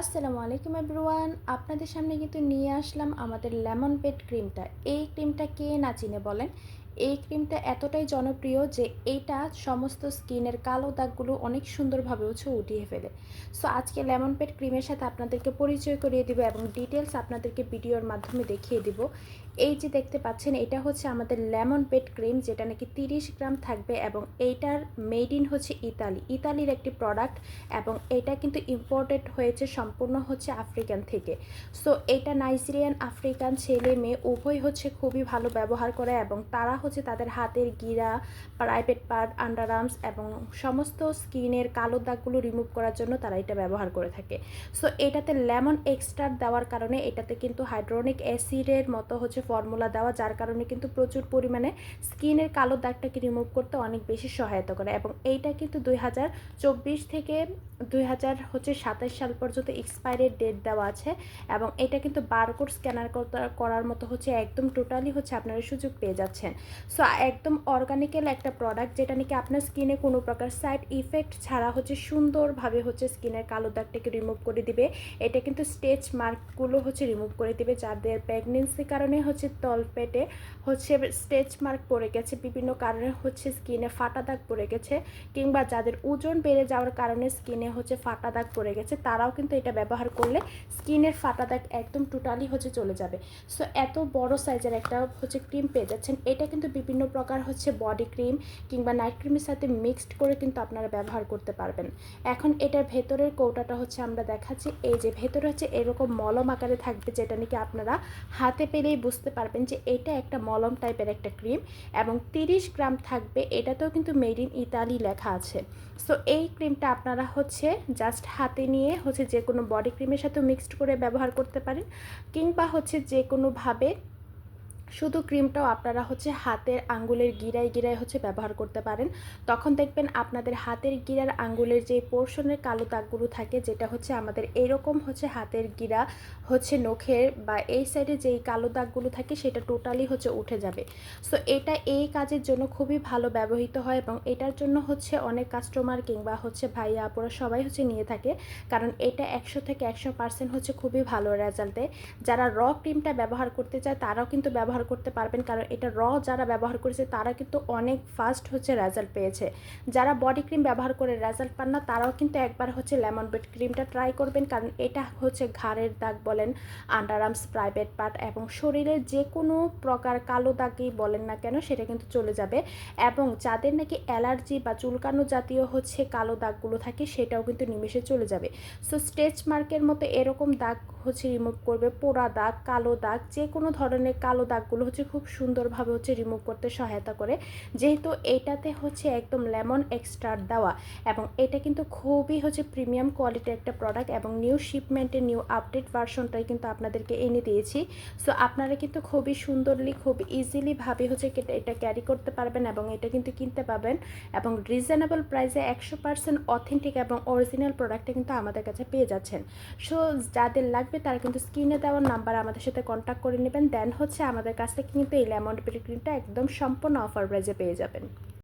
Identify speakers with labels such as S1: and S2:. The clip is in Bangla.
S1: আসসালামু আলাইকুম এভরিওয়ান। আপনাদের সামনে কিন্তু নিয়ে আসলাম আমাদের লেমন পেট ক্রিমটা। এই ক্রিমটা কে না চিনে বলেন? এই ক্রিমটা এতটাই জনপ্রিয় যে এইটা সমস্ত স্কিনের কালো দাগগুলো অনেক সুন্দরভাবে হচ্ছে উঠিয়ে ফেলে। সো আজকে লেমন পেট ক্রিমের সাথে আপনাদেরকে পরিচয় করিয়ে দিব এবং ডিটেলস আপনাদেরকে ভিডিওর মাধ্যমে দেখিয়ে দিব। এই যে দেখতে পাচ্ছেন, এটা হচ্ছে আমাদের লেমন পেট ক্রিম যেটা নাকি তিরিশ গ্রাম থাকবে এবং এইটার মেড ইন হচ্ছে ইতালি। ইতালির একটি প্রোডাক্ট এবং এটা কিন্তু ইম্পোর্টেড হয়েছে সম্পূর্ণ হচ্ছে আফ্রিকান থেকে। সো এটা নাইজেরিয়ান আফ্রিকান ছেলে মেয়ে উভয় হচ্ছে খুবই ভালো ব্যবহার করে এবং তারা হচ্ছে তাদের হাতের গিরা প্রাইভেট পার্ট আন্ডার আর্মস এবং সমস্ত স্কিনের কালো দাগগুলো রিমুভ করার জন্য তারা এটা ব্যবহার করে থাকে। সো এটাতে লেমন এক্সট্রা দেওয়ার কারণে এটাতে কিন্তু হাইড্রোনিক অ্যাসিডের মতো হচ্ছে ফর্মুলা দেওয়া, যার কারণে কিন্তু প্রচুর পরিমাণে স্কিনের কালো দাগটাকে রিমুভ করতে অনেক বেশি সহায়তা করে এবং এইটা কিন্তু দুই হাজার চব্বিশ থেকে দুই হাজার হচ্ছে সাতাশ সাল পর্যন্ত এক্সপায়ারের ডেট দেওয়া আছে এবং এটা কিন্তু বারকোড স্ক্যানার করার মতো হচ্ছে একদম টোটালি হচ্ছে আপনারা সুযোগ পেয়ে যাচ্ছেন। সো একদম অর্গানিক্যাল একটা প্রোডাক্ট যেটা নাকি আপনার স্কিনে কোনো প্রকার সাইড ইফেক্ট ছাড়া হচ্ছে সুন্দরভাবে হচ্ছে স্কিনের কালো দাগটাকে রিমুভ করে দিবে। এটা কিন্তু স্টেচ মার্কগুলো হচ্ছে রিমুভ করে দিবে, যাদের প্রেগনেন্সির কারণে হচ্ছে তলপেটে হচ্ছে স্টেচ মার্ক পড়ে গেছে, বিভিন্ন কারণে হচ্ছে স্কিনে ফাটা দাগ পড়ে গেছে, কিংবা যাদের ওজন বেড়ে যাওয়ার কারণে স্কিনে হচ্ছে ফাটা দাগ পড়ে গেছে, তারাও কিন্তু এটা ব্যবহার করলে স্কিনের ফাটা দাগ একদম টোটালি হচ্ছে চলে যাবে। সো এত বড় সাইজের একটা হচ্ছে ক্রিম পেয়ে যাচ্ছেন, এটা কিন্তু বিভিন্ন প্রকার হচ্ছে বডি ক্রিম কিংবা নাইট ক্রিমের সাথে মিক্সড করে কিন্তু আপনারা ব্যবহার করতে পারবেন। এখন এটার ভেতরের কৌটাটা হচ্ছে আমরা দেখাচ্ছি। এই যে ভেতরে হচ্ছে এরকম মলম আকারে থাকবে যেটা নাকি আপনারা হাতে পেলেই বুঝতে পারবেন যে এটা একটা মলম টাইপের একটা ক্রিম এবং তিরিশ গ্রাম থাকবে। এটাতেও কিন্তু মেড ইন ইতালি লেখা আছে। সো এই ক্রিমটা আপনারা হচ্ছে জাস্ট হাতে নিয়ে হচ্ছে যে কোনো বডি ক্রিমের সাথে মিক্সড করে ব্যবহার করতে পারেন কিংবা হচ্ছে যে কোনোভাবে শুধু ক্রিমটাও আপনারা হচ্ছে হাতের আঙ্গুলের গিরায় গিরায় হচ্ছে ব্যবহার করতে পারেন। তখন দেখবেন আপনাদের হাতের গিরার আঙ্গুলের যে পোর্শনের কালো দাগগুলো থাকে, যেটা হচ্ছে আমাদের এরকম হচ্ছে হাতের গিরা হচ্ছে নখের বা এই সাইডে যেই কালো দাগগুলো থাকে, সেটা টোটালি হচ্ছে উঠে যাবে। সো এটা এই কাজের জন্য খুবই ভালো ব্যবহৃত হয় এবং এটার জন্য হচ্ছে অনেক কাস্টমার কিংবা হচ্ছে ভাইয়া, আপুরা সবাই হচ্ছে নিয়ে থাকে। কারণ এটা একশো থেকে একশো পার্সেন্ট হচ্ছে খুবই ভালো রেজাল্ট দেয়। যারা র ক্রিমটা ব্যবহার করতে চায়, তারাও কিন্তু ব্যবহার করতে পারবেন, কারণ এটা র যারা ব্যবহার করেছে, তারা কিন্তু অনেক ফাস্ট হচ্ছে রেজাল্ট পেয়েছে। যারা বডি ক্রিম ব্যবহার করে রেজাল্ট পান না, তারাও কিন্তু একবার হচ্ছে লেমন বেড ক্রিমটা ট্রাই করবেন, কারণ এটা হচ্ছে ঘাড়ের দাগ বলেন আন্ডার আর্মস প্রাইভেট পার্ট এবং শরীরের যে কোনো প্রকার কালো দাগই বলেন না কেন, সেটা কিন্তু চলে যাবে। এবং যাদের নাকি অ্যালার্জি বা চুলকানো জাতীয় হচ্ছে কালো দাগগুলো থাকে, সেটাও কিন্তু নিমেষে চলে যাবে। সো স্টেচ মার্কের মতো এরকম দাগ হচ্ছে রিমুভ করবে, পোড়া দাগ, কালো দাগ যে কোনো ধরনের কালো দাগগুলো হচ্ছে খুব সুন্দরভাবে হচ্ছে রিমুভ করতে সহায়তা করে। যেহেতু এটাতে হচ্ছে একদম লেমন এক্সট্রার দেওয়া এবং এটা কিন্তু খুবই হচ্ছে প্রিমিয়াম কোয়ালিটির একটা প্রোডাক্ট এবং নিউ শিপমেন্টের নিউ আপডেট ভার্সনটাই কিন্তু আপনাদেরকে এনে দিয়েছি। সো আপনারা কিন্তু খুবই সুন্দরলি, খুব ইজিলি ভাবে হচ্ছে এটা ক্যারি করতে পারবেন এবং এটা কিন্তু কিনতে পাবেন এবং রিজনেবল প্রাইসে একশো পার্সেন্ট অথেন্টিক এবং অরিজিনাল প্রোডাক্টটা কিন্তু আমাদের কাছে পেয়ে যাচ্ছেন। সো যাদের লাগবে তারা কিন্তু স্ক্রিনে দেওয়ার নাম্বার আমাদের সাথে কন্ট্যাক্ট করে নেবেন। দেন হচ্ছে আমাদের কাছ থেকে কিন্তু এই লেমন ক্রিমটা একদম সম্পূর্ণ অফার প্রাইজে পেয়ে যাবেন।